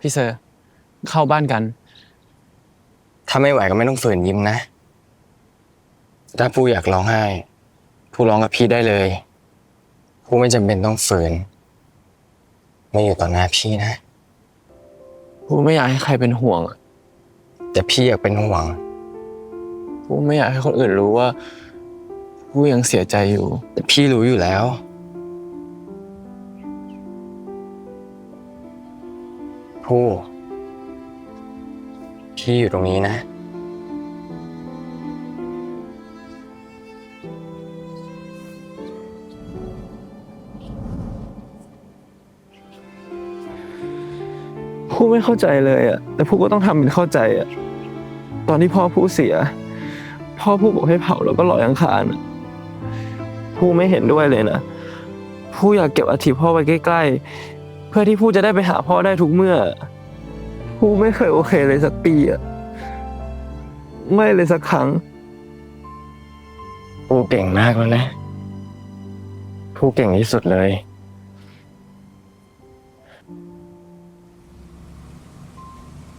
พี่เซอร์ เข้าบ้านกัน ถ้าไม่ไหวก็ไม่ต้องฝืนยิ้มนะ ถ้าผู้อยากร้องไห้ ผู้ร้องกับพี่ได้เลย ผู้ไม่จำเป็นต้องฝืน ไม่อยู่ต่อหน้าพี่นะ ผู้ไม่อยากให้ใครเป็นห่วงอะแต่พี่อยากเป็นห่วง ผู้ไม่อยากให้คนอื่นรู้ว่า ผู้ยังเสียใจอยู่ แต่พี่รู้อยู่แล้ว ผู้พี่อยู่ตรงนี้นะ ผู้ไม่เข้าใจเลยอะแต่ผู้ก็ต้องทำเป็นเข้าใจอะตอนที่พ่อผู้เสีย พ่อผู้บอกให้เผาแล้วก็ลอยอังคารอะผู้ไม่เห็นด้วยเลยนะ ผู้อยากเก็บอาถิพ่อไว้ใกล้ๆ เพื่อที่ผู้จะได้ไปหาพ่อได้ทุกเมื่อ ผู้ไม่เคยโอเคเลยสักปีอะไม่เลยสักครั้ง ผู้เก่งมากแล้วนะ ผู้เก่งที่สุดเลย